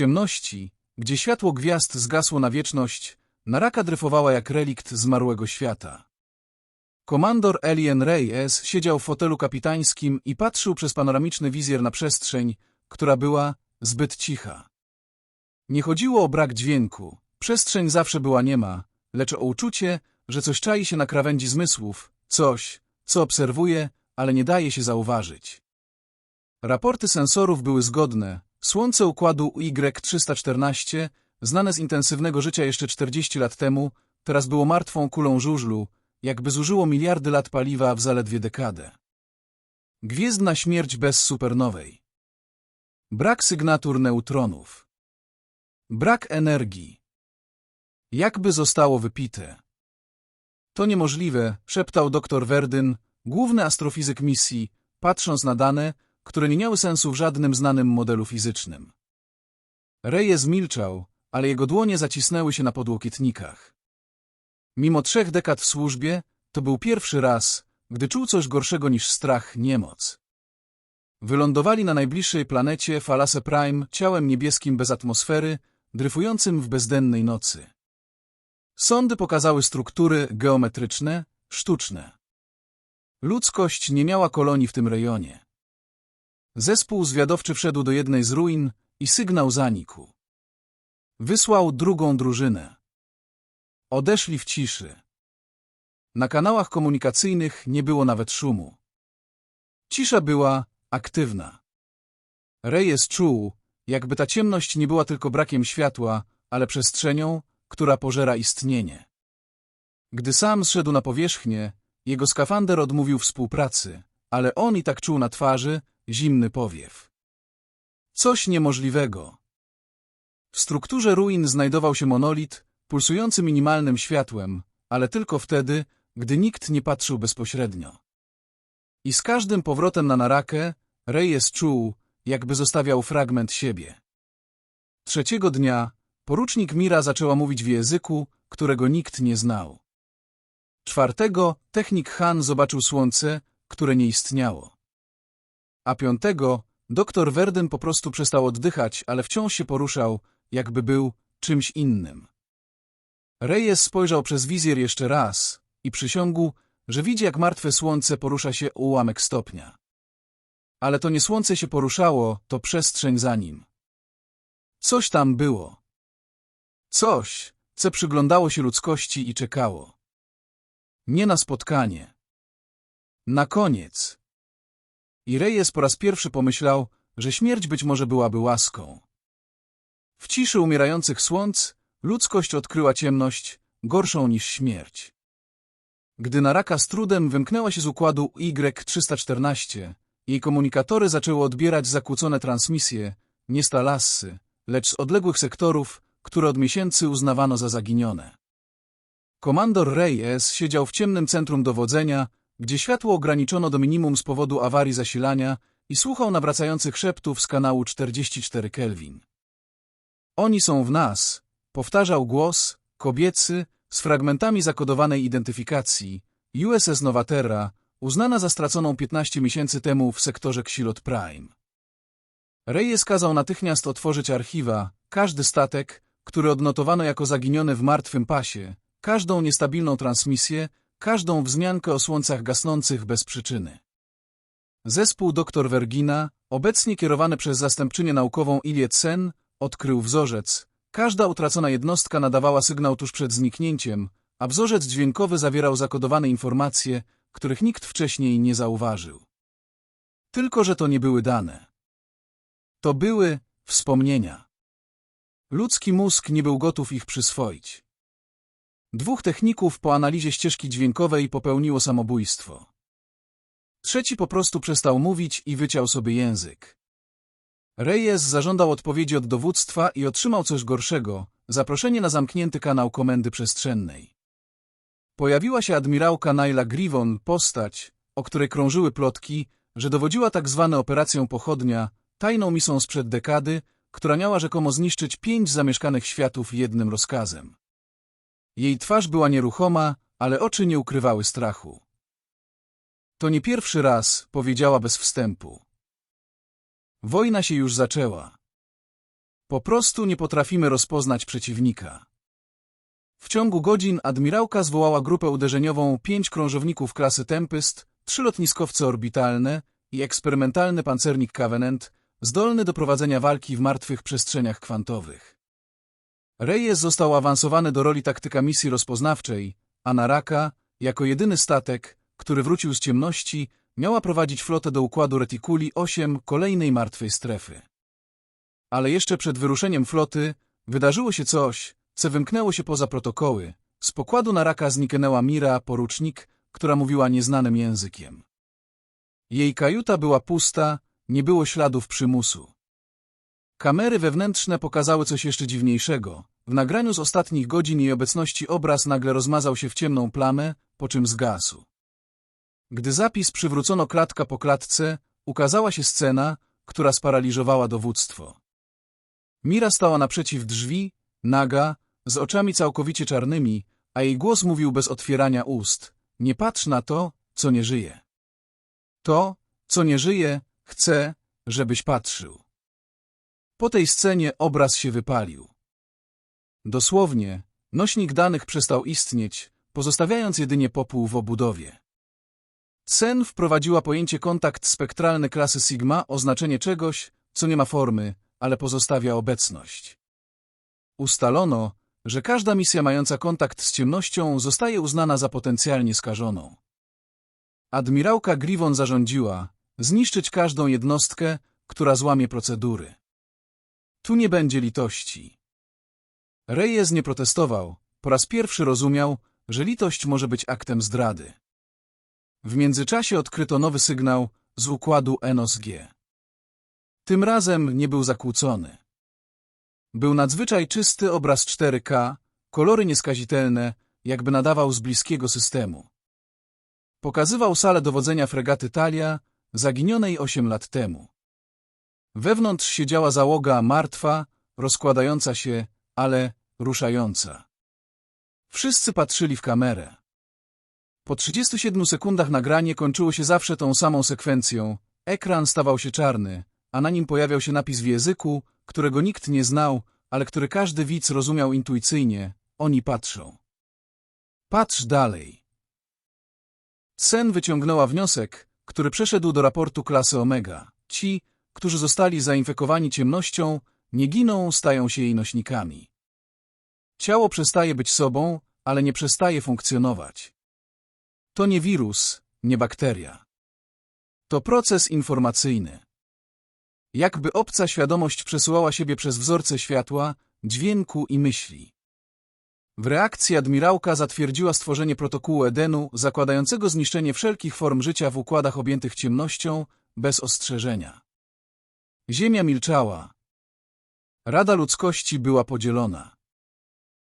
ciemności, gdzie światło gwiazd zgasło na wieczność, Naraka dryfowała jak relikt zmarłego świata. Komandor Alien Reyes siedział w fotelu kapitańskim i patrzył przez panoramiczny wizjer na przestrzeń, która była zbyt cicha. Nie chodziło o brak dźwięku, przestrzeń zawsze była niema, lecz o uczucie, że coś czai się na krawędzi zmysłów, coś, co obserwuje, ale nie daje się zauważyć. Raporty sensorów były zgodne. Słońce układu Y314, znane z intensywnego życia jeszcze 40 lat temu, teraz było martwą kulą żużlu, jakby zużyło miliardy lat paliwa w zaledwie dekadę. Gwiezdna śmierć bez supernowej. Brak sygnatur neutronów. Brak energii. Jakby zostało wypite. To niemożliwe, szeptał dr Verdyn, główny astrofizyk misji, patrząc na dane, które nie miały sensu w żadnym znanym modelu fizycznym. Reyes milczał, ale jego dłonie zacisnęły się na podłokietnikach. Mimo trzech dekad w służbie, to był pierwszy raz, gdy czuł coś gorszego niż strach, niemoc. Wylądowali na najbliższej planecie Falase Prime ciałem niebieskim bez atmosfery, dryfującym w bezdennej nocy. Sondy pokazały struktury geometryczne, sztuczne. Ludzkość nie miała kolonii w tym rejonie. Zespół zwiadowczy wszedł do jednej z ruin i sygnał zanikł. Wysłał drugą drużynę. Odeszli w ciszy. Na kanałach komunikacyjnych nie było nawet szumu. Cisza była aktywna. Reyes czuł, jakby ta ciemność nie była tylko brakiem światła, ale przestrzenią, która pożera istnienie. Gdy sam zszedł na powierzchnię, jego skafander odmówił współpracy, ale on i tak czuł na twarzy zimny powiew. Coś niemożliwego. W strukturze ruin znajdował się monolit, pulsujący minimalnym światłem, ale tylko wtedy, gdy nikt nie patrzył bezpośrednio. I z każdym powrotem na Narakę, Reyes czuł, jakby zostawiał fragment siebie. Trzeciego dnia porucznik Mira zaczęła mówić w języku, którego nikt nie znał. Czwartego technik Han zobaczył słońce, które nie istniało. A piątego doktor Werden po prostu przestał oddychać, ale wciąż się poruszał, jakby był czymś innym. Reyes spojrzał przez wizjer jeszcze raz i przysiągł, że widzi, jak martwe słońce porusza się ułamek stopnia. Ale to nie słońce się poruszało, to przestrzeń za nim. Coś tam było. Coś, co przyglądało się ludzkości i czekało. Nie na spotkanie. Na koniec. I Reyes po raz pierwszy pomyślał, że śmierć być może byłaby łaską. W ciszy umierających słońc ludzkość odkryła ciemność, gorszą niż śmierć. Gdy Naraka z trudem wymknęła się z układu Y314, jej komunikatory zaczęły odbierać zakłócone transmisje, nie z Talassy, lecz z odległych sektorów, które od miesięcy uznawano za zaginione. Komandor Reyes siedział w ciemnym centrum dowodzenia, gdzie światło ograniczono do minimum z powodu awarii zasilania i słuchał nawracających szeptów z kanału 44 Kelvin. Oni są w nas, powtarzał głos, kobiecy, z fragmentami zakodowanej identyfikacji, USS Novaterra, uznana za straconą 15 miesięcy temu w sektorze Xilot Prime. Reyes kazał natychmiast otworzyć archiwa, każdy statek, który odnotowano jako zaginiony w martwym pasie, każdą niestabilną transmisję, każdą wzmiankę o słońcach gasnących bez przyczyny. Zespół dr Vergina, obecnie kierowany przez zastępczynię naukową Ilię Sen, odkrył wzorzec. Każda utracona jednostka nadawała sygnał tuż przed zniknięciem, a wzorzec dźwiękowy zawierał zakodowane informacje, których nikt wcześniej nie zauważył. Tylko, że to nie były dane. To były wspomnienia. Ludzki mózg nie był gotów ich przyswoić. Dwóch techników po analizie ścieżki dźwiękowej popełniło samobójstwo. Trzeci po prostu przestał mówić i wyciął sobie język. Reyes zażądał odpowiedzi od dowództwa i otrzymał coś gorszego – zaproszenie na zamknięty kanał komendy przestrzennej. Pojawiła się admirałka Naila Grivon, postać, o której krążyły plotki, że dowodziła tak zwaną operacją Pochodnia, tajną misją sprzed dekady, która miała rzekomo zniszczyć pięć zamieszkanych światów jednym rozkazem. Jej twarz była nieruchoma, ale oczy nie ukrywały strachu. To nie pierwszy raz, powiedziała bez wstępu. Wojna się już zaczęła. Po prostu nie potrafimy rozpoznać przeciwnika. W ciągu godzin admirałka zwołała grupę uderzeniową pięć krążowników klasy Tempest, trzy lotniskowce orbitalne i eksperymentalny pancernik Covenant, zdolny do prowadzenia walki w martwych przestrzeniach kwantowych. Reyes został awansowany do roli taktyka misji rozpoznawczej, a Naraka, jako jedyny statek, który wrócił z ciemności, miała prowadzić flotę do układu Reticuli 8 kolejnej martwej strefy. Ale jeszcze przed wyruszeniem floty wydarzyło się coś, co wymknęło się poza protokoły. Z pokładu Naraka zniknęła Mira, porucznik, która mówiła nieznanym językiem. Jej kajuta była pusta, nie było śladów przymusu. Kamery wewnętrzne pokazały coś jeszcze dziwniejszego. W nagraniu z ostatnich godzin jej obecności obraz nagle rozmazał się w ciemną plamę, po czym zgasł. Gdy zapis przywrócono klatka po klatce, ukazała się scena, która sparaliżowała dowództwo. Mira stała naprzeciw drzwi, naga, z oczami całkowicie czarnymi, a jej głos mówił bez otwierania ust. Nie patrz na to, co nie żyje. To, co nie żyje, chce, żebyś patrzył. Po tej scenie obraz się wypalił. Dosłownie, nośnik danych przestał istnieć, pozostawiając jedynie popół w obudowie. Sen wprowadziła pojęcie kontakt spektralny klasy Sigma, oznaczenie czegoś, co nie ma formy, ale pozostawia obecność. Ustalono, że każda misja mająca kontakt z ciemnością zostaje uznana za potencjalnie skażoną. Admirałka Grivon zarządziła zniszczyć każdą jednostkę, która złamie procedury. Tu nie będzie litości. Reyes nie protestował, po raz pierwszy rozumiał, że litość może być aktem zdrady. W międzyczasie odkryto nowy sygnał z układu NOSG. Tym razem nie był zakłócony. Był nadzwyczaj czysty obraz 4K, kolory nieskazitelne, jakby nadawał z bliskiego systemu. Pokazywał salę dowodzenia fregaty Talia, zaginionej 8 lat temu. Wewnątrz siedziała załoga martwa, rozkładająca się, ale ruszająca. Wszyscy patrzyli w kamerę. Po 37 sekundach nagranie kończyło się zawsze tą samą sekwencją. Ekran stawał się czarny, a na nim pojawiał się napis w języku, którego nikt nie znał, ale który każdy widz rozumiał intuicyjnie. Oni patrzą. Patrz dalej. Sen wyciągnęła wniosek, który przeszedł do raportu klasy Omega. Ci, którzy zostali zainfekowani ciemnością, nie giną, stają się jej nośnikami. Ciało przestaje być sobą, ale nie przestaje funkcjonować. To nie wirus, nie bakteria. To proces informacyjny. Jakby obca świadomość przesuwała siebie przez wzorce światła, dźwięku i myśli. W reakcji admirałka zatwierdziła stworzenie protokołu Edenu zakładającego zniszczenie wszelkich form życia w układach objętych ciemnością bez ostrzeżenia. Ziemia milczała. Rada ludzkości była podzielona.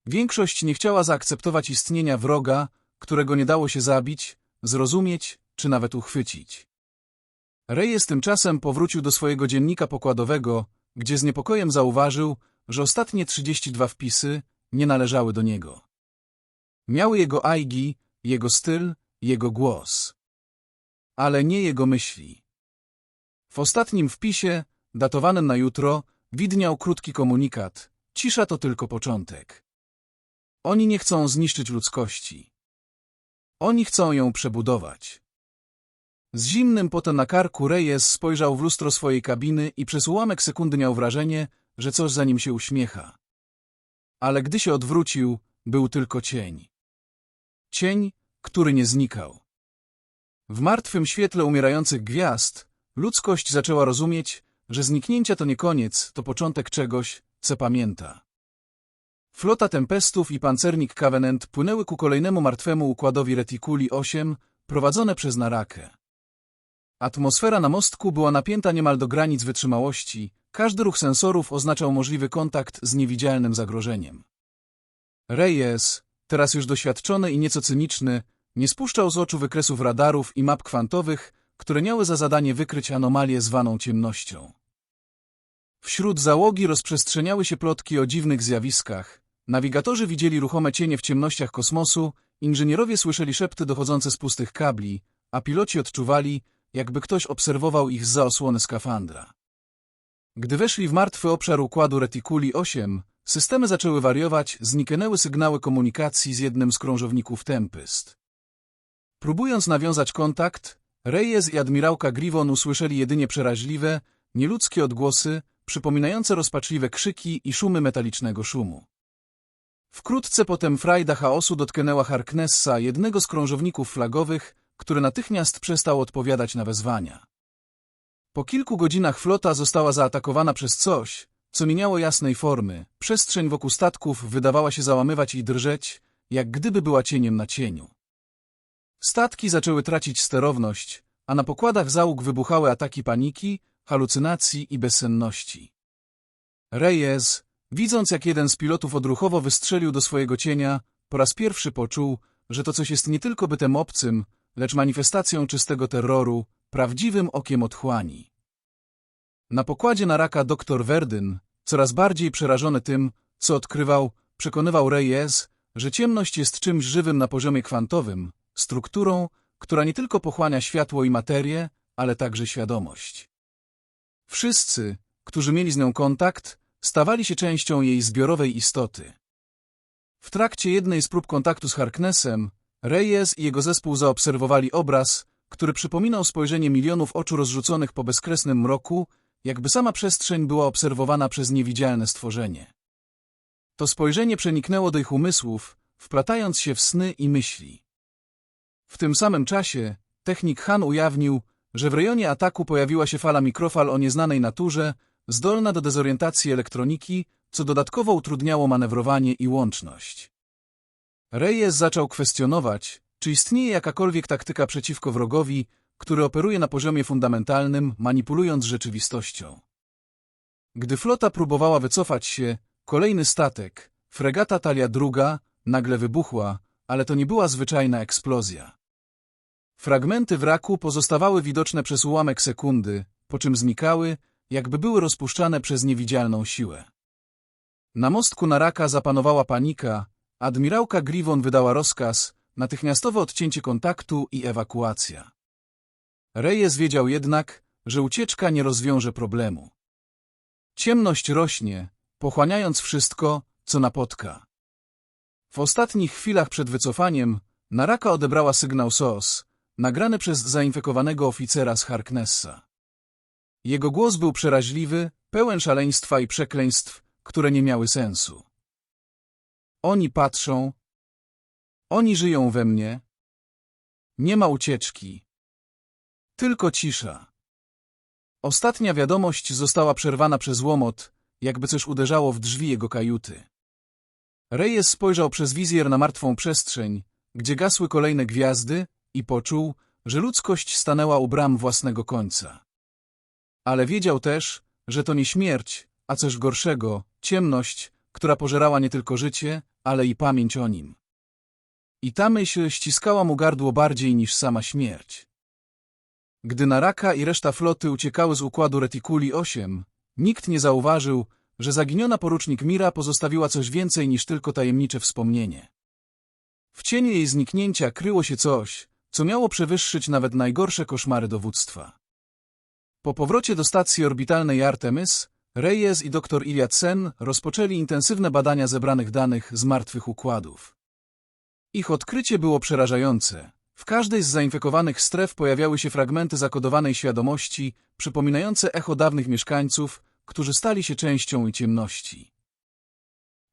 Większość nie chciała zaakceptować istnienia wroga, którego nie dało się zabić, zrozumieć czy nawet uchwycić. Reyes tymczasem powrócił do swojego dziennika pokładowego, gdzie z niepokojem zauważył, że ostatnie 32 wpisy nie należały do niego. Miały jego aigi, jego styl, jego głos. Ale nie jego myśli. W ostatnim wpisie, datowanym na jutro, widniał krótki komunikat. Cisza to tylko początek. Oni nie chcą zniszczyć ludzkości. Oni chcą ją przebudować. Z zimnym potem na karku Reyes spojrzał w lustro swojej kabiny i przez ułamek sekundy miał wrażenie, że coś za nim się uśmiecha. Ale gdy się odwrócił, był tylko cień. Cień, który nie znikał. W martwym świetle umierających gwiazd ludzkość zaczęła rozumieć, że zniknięcia to nie koniec, to początek czegoś, co pamięta. Flota Tempestów i pancernik Covenant płynęły ku kolejnemu martwemu układowi Reticuli 8, prowadzone przez Narakę. Atmosfera na mostku była napięta niemal do granic wytrzymałości, każdy ruch sensorów oznaczał możliwy kontakt z niewidzialnym zagrożeniem. Reyes, teraz już doświadczony i nieco cyniczny, nie spuszczał z oczu wykresów radarów i map kwantowych, które miały za zadanie wykryć anomalię zwaną ciemnością. Wśród załogi rozprzestrzeniały się plotki o dziwnych zjawiskach. Nawigatorzy widzieli ruchome cienie w ciemnościach kosmosu, inżynierowie słyszeli szepty dochodzące z pustych kabli, a piloci odczuwali, jakby ktoś obserwował ich z osłony skafandra. Gdy weszli w martwy obszar układu Reticuli 8, systemy zaczęły wariować, zniknęły sygnały komunikacji z jednym z krążowników Tempest. Próbując nawiązać kontakt, Reyes i admirałka Grivon usłyszeli jedynie przeraźliwe, nieludzkie odgłosy, przypominające rozpaczliwe krzyki i szumy metalicznego szumu. Wkrótce potem frajda chaosu dotknęła Harknessa, jednego z krążowników flagowych, który natychmiast przestał odpowiadać na wezwania. Po kilku godzinach flota została zaatakowana przez coś, co nie miało jasnej formy. Przestrzeń wokół statków wydawała się załamywać i drżeć, jak gdyby była cieniem na cieniu. Statki zaczęły tracić sterowność, a na pokładach załóg wybuchały ataki paniki, halucynacji i bezsenności. Reyes, widząc jak jeden z pilotów odruchowo wystrzelił do swojego cienia, po raz pierwszy poczuł, że to coś jest nie tylko bytem obcym, lecz manifestacją czystego terroru, prawdziwym okiem otchłani. Na pokładzie na raka dr Verdyn, coraz bardziej przerażony tym, co odkrywał, przekonywał Reyes, że ciemność jest czymś żywym na poziomie kwantowym, strukturą, która nie tylko pochłania światło i materię, ale także świadomość. Wszyscy, którzy mieli z nią kontakt, stawali się częścią jej zbiorowej istoty. W trakcie jednej z prób kontaktu z Harknessem, Reyes i jego zespół zaobserwowali obraz, który przypominał spojrzenie milionów oczu rozrzuconych po bezkresnym mroku, jakby sama przestrzeń była obserwowana przez niewidzialne stworzenie. To spojrzenie przeniknęło do ich umysłów, wplatając się w sny i myśli. W tym samym czasie technik Han ujawnił, że w rejonie ataku pojawiła się fala mikrofal o nieznanej naturze, zdolna do dezorientacji elektroniki, co dodatkowo utrudniało manewrowanie i łączność. Reyes zaczął kwestionować, czy istnieje jakakolwiek taktyka przeciwko wrogowi, który operuje na poziomie fundamentalnym, manipulując rzeczywistością. Gdy flota próbowała wycofać się, kolejny statek, fregata Talia II, nagle wybuchła, ale to nie była zwyczajna eksplozja. Fragmenty wraku pozostawały widoczne przez ułamek sekundy, po czym znikały, jakby były rozpuszczane przez niewidzialną siłę. Na mostku na raka zapanowała panika, admirałka Grivon wydała rozkaz, natychmiastowe odcięcie kontaktu i ewakuacja. Reyes wiedział jednak, że ucieczka nie rozwiąże problemu. Ciemność rośnie, pochłaniając wszystko, co napotka. W ostatnich chwilach przed wycofaniem Naraka odebrała sygnał SOS, nagrany przez zainfekowanego oficera z Harknessa. Jego głos był przeraźliwy, pełen szaleństwa i przekleństw, które nie miały sensu. Oni patrzą. Oni żyją we mnie. Nie ma ucieczki. Tylko cisza. Ostatnia wiadomość została przerwana przez łomot, jakby coś uderzało w drzwi jego kajuty. Reyes spojrzał przez wizjer na martwą przestrzeń, gdzie gasły kolejne gwiazdy i poczuł, że ludzkość stanęła u bram własnego końca. Ale wiedział też, że to nie śmierć, a coś gorszego, ciemność, która pożerała nie tylko życie, ale i pamięć o nim. I ta myśl ściskała mu gardło bardziej niż sama śmierć. Gdy Naraka i reszta floty uciekały z układu Reticuli 8, nikt nie zauważył, że zaginiona porucznik Mira pozostawiła coś więcej niż tylko tajemnicze wspomnienie. W cieniu jej zniknięcia kryło się coś, co miało przewyższyć nawet najgorsze koszmary dowództwa. Po powrocie do stacji orbitalnej Artemis, Reyes i dr Iliad Sen rozpoczęli intensywne badania zebranych danych z martwych układów. Ich odkrycie było przerażające. W każdej z zainfekowanych stref pojawiały się fragmenty zakodowanej świadomości, przypominające echo dawnych mieszkańców, którzy stali się częścią ciemności.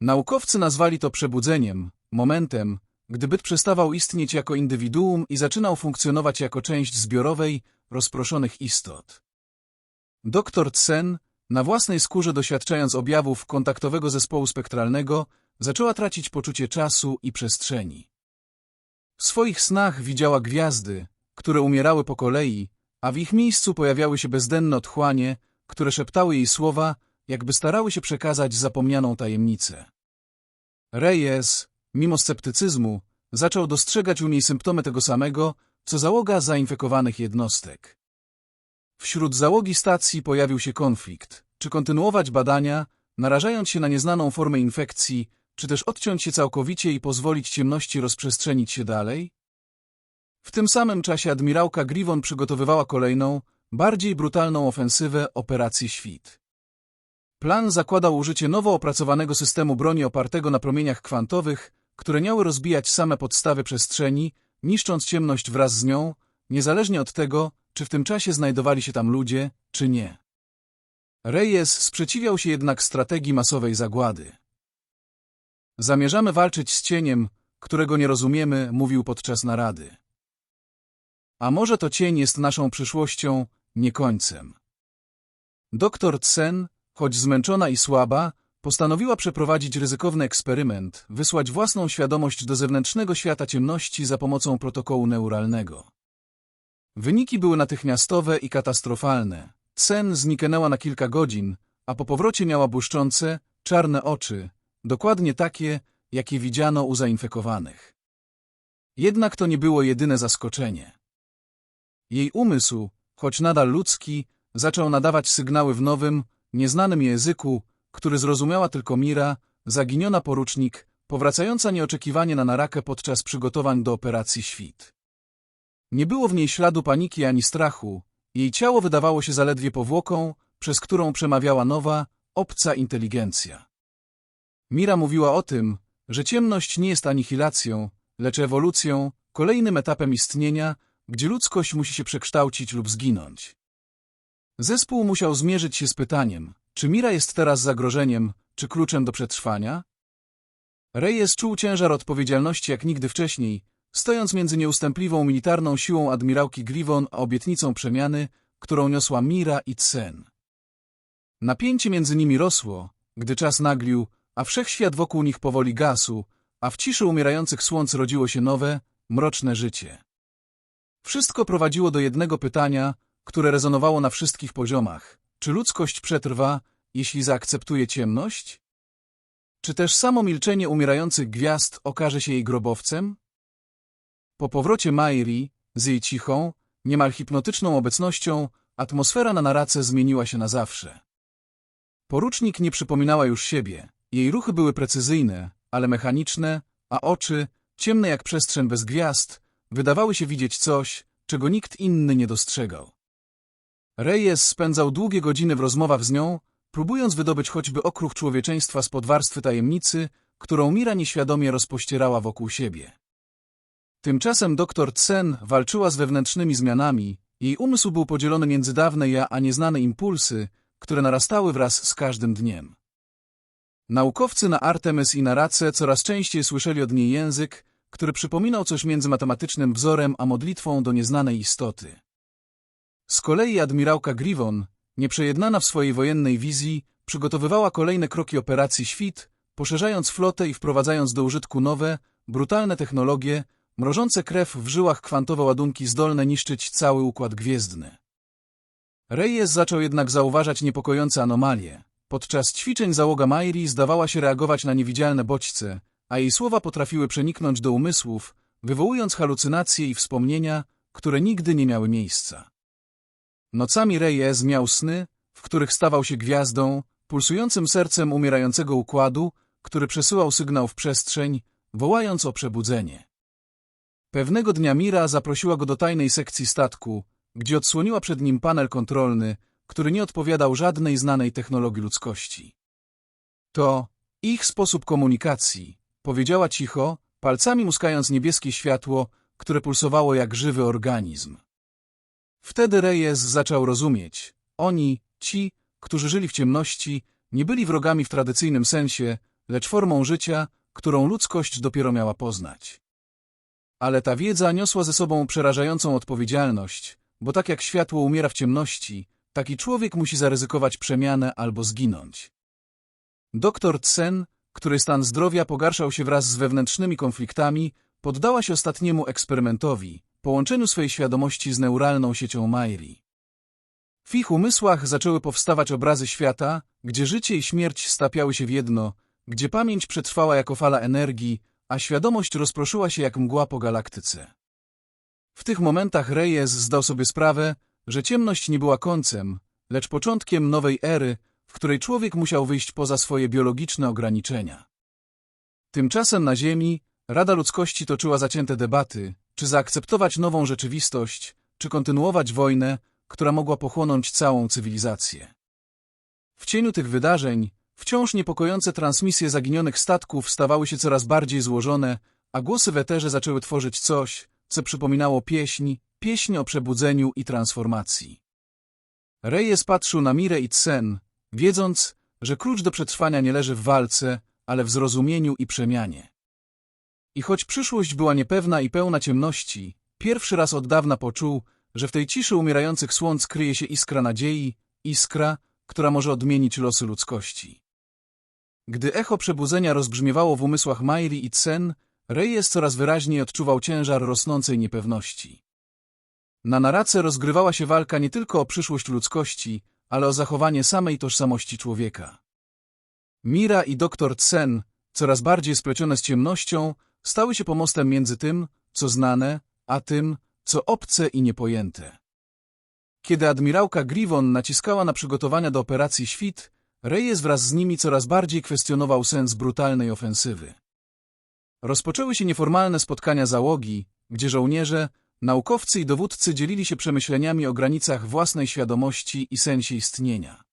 Naukowcy nazwali to przebudzeniem, momentem, gdy byt przestawał istnieć jako indywiduum i zaczynał funkcjonować jako część zbiorowej, rozproszonych istot. Doktor Tsen, na własnej skórze doświadczając objawów kontaktowego zespołu spektralnego, zaczęła tracić poczucie czasu i przestrzeni. W swoich snach widziała gwiazdy, które umierały po kolei, a w ich miejscu pojawiały się bezdenne otchłanie, które szeptały jej słowa, jakby starały się przekazać zapomnianą tajemnicę. Reyes, mimo sceptycyzmu, zaczął dostrzegać u niej symptomy tego samego, co załoga zainfekowanych jednostek. Wśród załogi stacji pojawił się konflikt. Czy kontynuować badania, narażając się na nieznaną formę infekcji, czy też odciąć się całkowicie i pozwolić ciemności rozprzestrzenić się dalej? W tym samym czasie admirałka Grivon przygotowywała kolejną, bardziej brutalną ofensywę Operacji Świt. Plan zakładał użycie nowo opracowanego systemu broni opartego na promieniach kwantowych, które miały rozbijać same podstawy przestrzeni, niszcząc ciemność wraz z nią, niezależnie od tego, czy w tym czasie znajdowali się tam ludzie, czy nie. Reyes sprzeciwiał się jednak strategii masowej zagłady. Zamierzamy walczyć z cieniem, którego nie rozumiemy, mówił podczas narady. A może to cień jest naszą przyszłością, nie końcem. Doktor Tsen, choć zmęczona i słaba, postanowiła przeprowadzić ryzykowny eksperyment, wysłać własną świadomość do zewnętrznego świata ciemności za pomocą protokołu neuralnego. Wyniki były natychmiastowe i katastrofalne. Tsen zniknęła na kilka godzin, a po powrocie miała błyszczące, czarne oczy, dokładnie takie, jakie widziano u zainfekowanych. Jednak to nie było jedyne zaskoczenie. Jej umysł, choć nadal ludzki, zaczął nadawać sygnały w nowym, nieznanym języku, który zrozumiała tylko Mira, zaginiona porucznik, powracająca nieoczekiwanie na narakę podczas przygotowań do operacji Świt. Nie było w niej śladu paniki ani strachu, jej ciało wydawało się zaledwie powłoką, przez którą przemawiała nowa, obca inteligencja. Mira mówiła o tym, że ciemność nie jest anihilacją, lecz ewolucją, kolejnym etapem istnienia, gdzie ludzkość musi się przekształcić lub zginąć. Zespół musiał zmierzyć się z pytaniem, czy Mira jest teraz zagrożeniem, czy kluczem do przetrwania? Reyes czuł ciężar odpowiedzialności jak nigdy wcześniej, stojąc między nieustępliwą militarną siłą admirałki Grivon a obietnicą przemiany, którą niosła Mira i Tsen. Napięcie między nimi rosło, gdy czas naglił, a wszechświat wokół nich powoli gasł, a w ciszy umierających słońc rodziło się nowe, mroczne życie. Wszystko prowadziło do jednego pytania, które rezonowało na wszystkich poziomach. Czy ludzkość przetrwa, jeśli zaakceptuje ciemność? Czy też samo milczenie umierających gwiazd okaże się jej grobowcem? Po powrocie Mairi, z jej cichą, niemal hipnotyczną obecnością, atmosfera na narace zmieniła się na zawsze. Porucznik nie przypominała już siebie. Jej ruchy były precyzyjne, ale mechaniczne, a oczy, ciemne jak przestrzeń bez gwiazd, wydawały się widzieć coś, czego nikt inny nie dostrzegał. Reyes spędzał długie godziny w rozmowach z nią, próbując wydobyć choćby okruch człowieczeństwa spod warstwy tajemnicy, którą Mira nieświadomie rozpościerała wokół siebie. Tymczasem doktor Tsen walczyła z wewnętrznymi zmianami, jej umysł był podzielony między dawne ja a nieznane impulsy, które narastały wraz z każdym dniem. Naukowcy na Artemis i na Race coraz częściej słyszeli od niej język, który przypominał coś między matematycznym wzorem a modlitwą do nieznanej istoty. Z kolei admirałka Grivon, nieprzejednana w swojej wojennej wizji, przygotowywała kolejne kroki operacji Świt, poszerzając flotę i wprowadzając do użytku nowe, brutalne technologie, mrożące krew w żyłach kwantowe ładunki zdolne niszczyć cały układ gwiezdny. Reyes zaczął jednak zauważać niepokojące anomalie. Podczas ćwiczeń załoga Mairi zdawała się reagować na niewidzialne bodźce, a jej słowa potrafiły przeniknąć do umysłów, wywołując halucynacje i wspomnienia, które nigdy nie miały miejsca. Nocami Reyes miał sny, w których stawał się gwiazdą, pulsującym sercem umierającego układu, który przesyłał sygnał w przestrzeń, wołając o przebudzenie. Pewnego dnia Mira zaprosiła go do tajnej sekcji statku, gdzie odsłoniła przed nim panel kontrolny, który nie odpowiadał żadnej znanej technologii ludzkości. To ich sposób komunikacji, powiedziała cicho, palcami muskając niebieskie światło, które pulsowało jak żywy organizm. Wtedy Reyes zaczął rozumieć. Oni, ci, którzy żyli w ciemności, nie byli wrogami w tradycyjnym sensie, lecz formą życia, którą ludzkość dopiero miała poznać. Ale ta wiedza niosła ze sobą przerażającą odpowiedzialność, bo tak jak światło umiera w ciemności, taki człowiek musi zaryzykować przemianę albo zginąć. Doktor Tsen, który stan zdrowia pogarszał się wraz z wewnętrznymi konfliktami, poddała się ostatniemu eksperymentowi, połączeniu swej świadomości z neuralną siecią Mairi. W ich umysłach zaczęły powstawać obrazy świata, gdzie życie i śmierć stapiały się w jedno, gdzie pamięć przetrwała jako fala energii, a świadomość rozproszyła się jak mgła po galaktyce. W tych momentach Reyes zdał sobie sprawę, że ciemność nie była końcem, lecz początkiem nowej ery, w której człowiek musiał wyjść poza swoje biologiczne ograniczenia. Tymczasem na Ziemi Rada Ludzkości toczyła zacięte debaty, czy zaakceptować nową rzeczywistość, czy kontynuować wojnę, która mogła pochłonąć całą cywilizację. W cieniu tych wydarzeń wciąż niepokojące transmisje zaginionych statków stawały się coraz bardziej złożone, a głosy w eterze zaczęły tworzyć coś, co przypominało pieśń, pieśń o przebudzeniu i transformacji. Reyes patrzył na Mirę i Tsen, wiedząc, że klucz do przetrwania nie leży w walce, ale w zrozumieniu i przemianie. I choć przyszłość była niepewna i pełna ciemności, pierwszy raz od dawna poczuł, że w tej ciszy umierających słonc kryje się iskra nadziei, iskra, która może odmienić losy ludzkości. Gdy echo przebudzenia rozbrzmiewało w umysłach Mairi i Tsen, Reyes coraz wyraźniej odczuwał ciężar rosnącej niepewności. Na Narace rozgrywała się walka nie tylko o przyszłość ludzkości, ale o zachowanie samej tożsamości człowieka. Mira i doktor Tsen, coraz bardziej splecione z ciemnością, stały się pomostem między tym, co znane, a tym, co obce i niepojęte. Kiedy admirałka Grivon naciskała na przygotowania do operacji Świt, Reyes wraz z nimi coraz bardziej kwestionował sens brutalnej ofensywy. Rozpoczęły się nieformalne spotkania załogi, gdzie żołnierze, naukowcy i dowódcy dzielili się przemyśleniami o granicach własnej świadomości i sensie istnienia.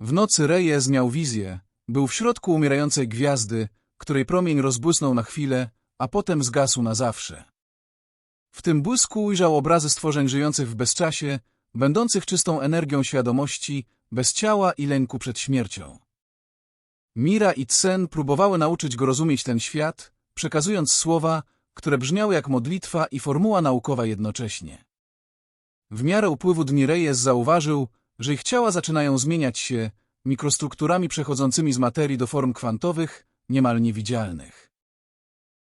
W nocy Reyes miał wizję, był w środku umierającej gwiazdy, której promień rozbłysnął na chwilę, a potem zgasł na zawsze. W tym błysku ujrzał obrazy stworzeń żyjących w bezczasie, będących czystą energią świadomości, bez ciała i lęku przed śmiercią. Mira i Tsen próbowały nauczyć go rozumieć ten świat, przekazując słowa, które brzmiały jak modlitwa i formuła naukowa jednocześnie. W miarę upływu dni Reyes zauważył, że ich ciała zaczynają zmieniać się mikrostrukturami przechodzącymi z materii do form kwantowych, niemal niewidzialnych.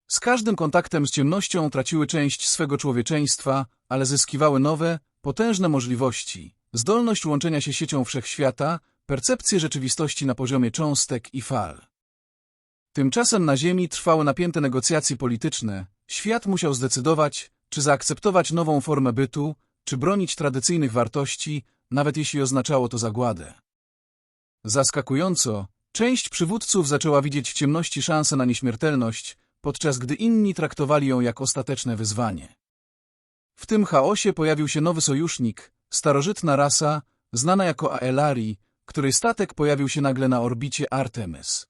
Z każdym kontaktem z ciemnością traciły część swego człowieczeństwa, ale zyskiwały nowe, potężne możliwości, zdolność łączenia się siecią wszechświata, percepcję rzeczywistości na poziomie cząstek i fal. Tymczasem na Ziemi trwały napięte negocjacje polityczne. Świat musiał zdecydować, czy zaakceptować nową formę bytu, czy bronić tradycyjnych wartości, nawet jeśli oznaczało to zagładę. Zaskakująco, część przywódców zaczęła widzieć w ciemności szansę na nieśmiertelność, podczas gdy inni traktowali ją jak ostateczne wyzwanie. W tym chaosie pojawił się nowy sojusznik, starożytna rasa, znana jako Aelari, której statek pojawił się nagle na orbicie Artemis.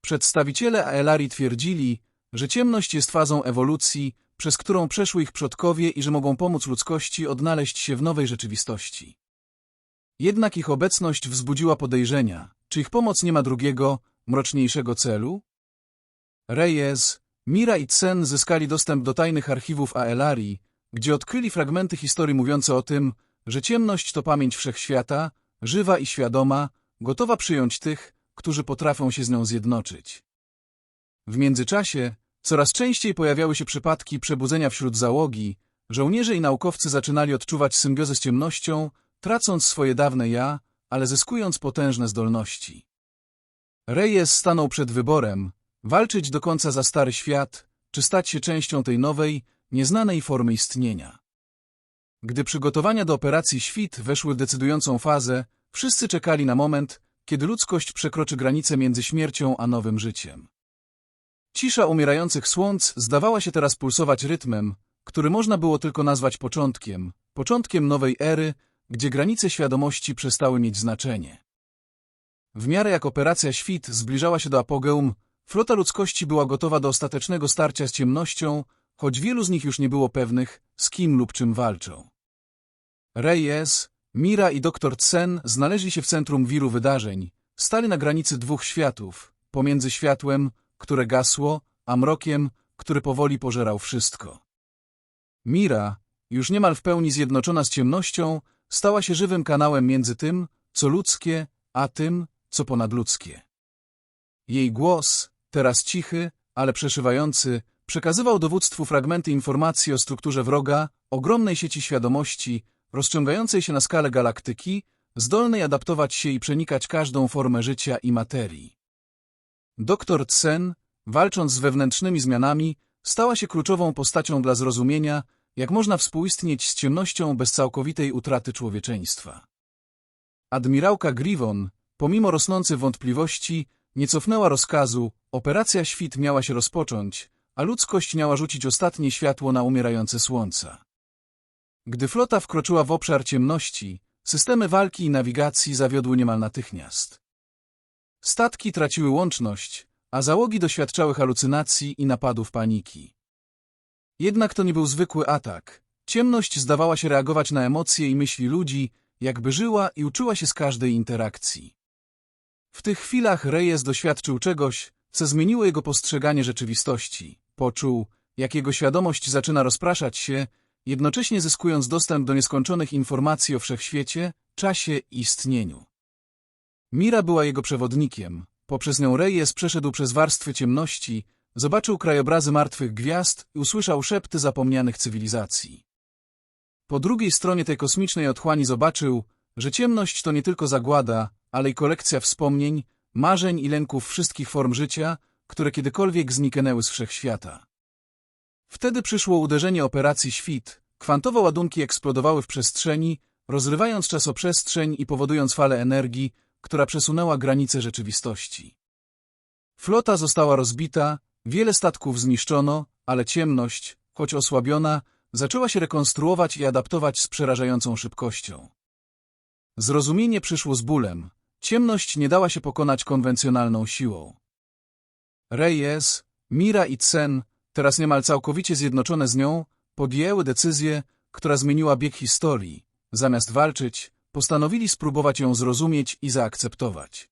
Przedstawiciele Aelari twierdzili, że ciemność jest fazą ewolucji, przez którą przeszły ich przodkowie i że mogą pomóc ludzkości odnaleźć się w nowej rzeczywistości. Jednak ich obecność wzbudziła podejrzenia, czy ich pomoc nie ma drugiego, mroczniejszego celu? Reyes, Mira i Tsen zyskali dostęp do tajnych archiwów Aelari, gdzie odkryli fragmenty historii mówiące o tym, że ciemność to pamięć wszechświata, żywa i świadoma, gotowa przyjąć tych, którzy potrafią się z nią zjednoczyć. W międzyczasie coraz częściej pojawiały się przypadki przebudzenia wśród załogi, żołnierze i naukowcy zaczynali odczuwać symbiozę z ciemnością, tracąc swoje dawne ja, ale zyskując potężne zdolności. Reyes stanął przed wyborem, walczyć do końca za stary świat, czy stać się częścią tej nowej, nieznanej formy istnienia. Gdy przygotowania do operacji Świt weszły w decydującą fazę, wszyscy czekali na moment, kiedy ludzkość przekroczy granicę między śmiercią a nowym życiem. Cisza umierających słonc zdawała się teraz pulsować rytmem, który można było tylko nazwać początkiem, początkiem nowej ery, gdzie granice świadomości przestały mieć znaczenie. W miarę jak operacja Świt zbliżała się do apogeum, flota ludzkości była gotowa do ostatecznego starcia z ciemnością, choć wielu z nich już nie było pewnych, z kim lub czym walczą. Reyes, Mira i dr Tsen znaleźli się w centrum wiru wydarzeń, stali na granicy dwóch światów, pomiędzy światłem, które gasło, a mrokiem, który powoli pożerał wszystko. Mira, już niemal w pełni zjednoczona z ciemnością, stała się żywym kanałem między tym, co ludzkie, a tym, co ponadludzkie. Jej głos, teraz cichy, ale przeszywający, przekazywał dowództwu fragmenty informacji o strukturze wroga, ogromnej sieci świadomości, rozciągającej się na skalę galaktyki, zdolnej adaptować się i przenikać każdą formę życia i materii. Doktor Tsen, walcząc z wewnętrznymi zmianami, stała się kluczową postacią dla zrozumienia, jak można współistnieć z ciemnością bez całkowitej utraty człowieczeństwa. Admirałka Grivon, pomimo rosnących wątpliwości, nie cofnęła rozkazu, operacja Świt miała się rozpocząć, a ludzkość miała rzucić ostatnie światło na umierające słońca. Gdy flota wkroczyła w obszar ciemności, systemy walki i nawigacji zawiodły niemal natychmiast. Statki traciły łączność, a załogi doświadczały halucynacji i napadów paniki. Jednak to nie był zwykły atak. Ciemność zdawała się reagować na emocje i myśli ludzi, jakby żyła i uczyła się z każdej interakcji. W tych chwilach Reyes doświadczył czegoś, co zmieniło jego postrzeganie rzeczywistości. Poczuł, jak jego świadomość zaczyna rozpraszać się, jednocześnie zyskując dostęp do nieskończonych informacji o wszechświecie, czasie i istnieniu. Mira była jego przewodnikiem. Poprzez nią Reyes przeszedł przez warstwy ciemności, zobaczył krajobrazy martwych gwiazd i usłyszał szepty zapomnianych cywilizacji. Po drugiej stronie tej kosmicznej otchłani zobaczył, że ciemność to nie tylko zagłada, ale i kolekcja wspomnień, marzeń i lęków wszystkich form życia, które kiedykolwiek zniknęły z wszechświata. Wtedy przyszło uderzenie operacji Świt, kwantowe ładunki eksplodowały w przestrzeni, rozrywając czasoprzestrzeń i powodując falę energii, która przesunęła granice rzeczywistości. Flota została rozbita, wiele statków zniszczono, ale ciemność, choć osłabiona, zaczęła się rekonstruować i adaptować z przerażającą szybkością. Zrozumienie przyszło z bólem. Ciemność nie dała się pokonać konwencjonalną siłą. Reyes, Mira i Tsen, teraz niemal całkowicie zjednoczone z nią, podjęły decyzję, która zmieniła bieg historii. Zamiast walczyć, postanowili spróbować ją zrozumieć i zaakceptować.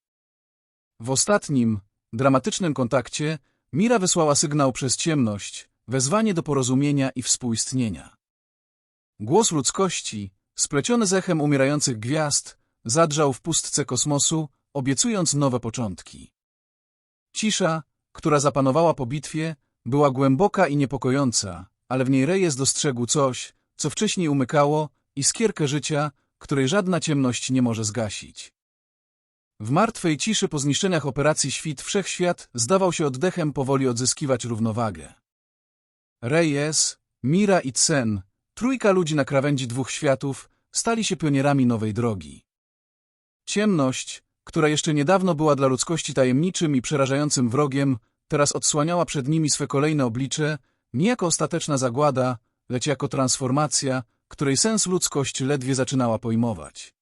W ostatnim, dramatycznym kontakcie Mira wysłała sygnał przez ciemność, wezwanie do porozumienia i współistnienia. Głos ludzkości, spleciony z echem umierających gwiazd, zadrżał w pustce kosmosu, obiecując nowe początki. Cisza, która zapanowała po bitwie, była głęboka i niepokojąca, ale w niej Reyes dostrzegł coś, co wcześniej umykało, iskierkę życia, której żadna ciemność nie może zgasić. W martwej ciszy po zniszczeniach operacji Świt Wszechświat zdawał się oddechem powoli odzyskiwać równowagę. Reyes, Mira i Tsen, trójka ludzi na krawędzi dwóch światów, stali się pionierami nowej drogi. Ciemność, która jeszcze niedawno była dla ludzkości tajemniczym i przerażającym wrogiem, teraz odsłaniała przed nimi swe kolejne oblicze, nie jako ostateczna zagłada, lecz jako transformacja, której sens ludzkość ledwie zaczynała pojmować.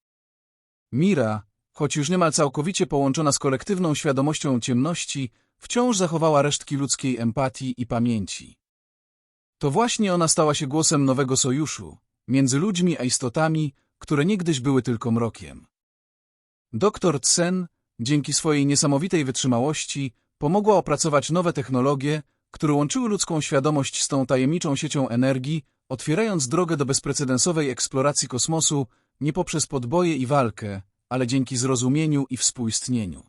Mira, choć już niemal całkowicie połączona z kolektywną świadomością ciemności, wciąż zachowała resztki ludzkiej empatii i pamięci. To właśnie ona stała się głosem nowego sojuszu, między ludźmi a istotami, które niegdyś były tylko mrokiem. Doktor Tsen, dzięki swojej niesamowitej wytrzymałości, pomogła opracować nowe technologie, które łączyły ludzką świadomość z tą tajemniczą siecią energii, otwierając drogę do bezprecedensowej eksploracji kosmosu nie poprzez podboje i walkę, ale dzięki zrozumieniu i współistnieniu.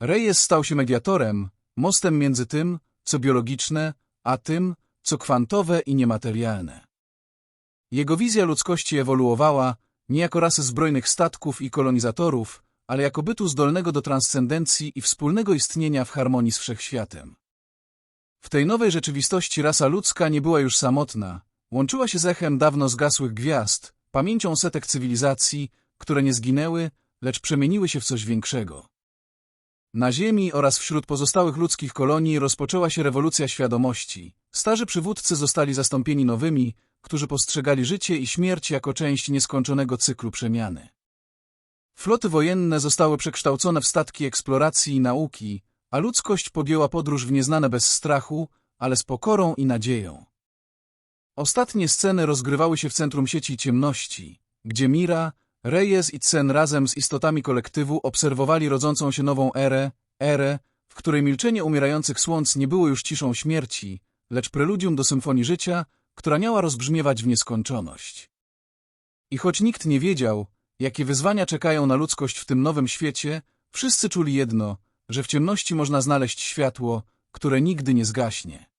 Reyes stał się mediatorem, mostem między tym, co biologiczne, a tym, co kwantowe i niematerialne. Jego wizja ludzkości ewoluowała nie jako rasy zbrojnych statków i kolonizatorów, ale jako bytu zdolnego do transcendencji i wspólnego istnienia w harmonii z wszechświatem. W tej nowej rzeczywistości rasa ludzka nie była już samotna, łączyła się z echem dawno zgasłych gwiazd, pamięcią setek cywilizacji, które nie zginęły, lecz przemieniły się w coś większego. Na Ziemi oraz wśród pozostałych ludzkich kolonii rozpoczęła się rewolucja świadomości. Starzy przywódcy zostali zastąpieni nowymi, którzy postrzegali życie i śmierć jako część nieskończonego cyklu przemiany. Floty wojenne zostały przekształcone w statki eksploracji i nauki, a ludzkość podjęła podróż w nieznane bez strachu, ale z pokorą i nadzieją. Ostatnie sceny rozgrywały się w centrum sieci ciemności, gdzie Mira, Reyes i Cen razem z istotami kolektywu obserwowali rodzącą się nową erę, erę, w której milczenie umierających słońc nie było już ciszą śmierci, lecz preludium do symfonii życia, która miała rozbrzmiewać w nieskończoność. I choć nikt nie wiedział, jakie wyzwania czekają na ludzkość w tym nowym świecie, wszyscy czuli jedno, że w ciemności można znaleźć światło, które nigdy nie zgaśnie.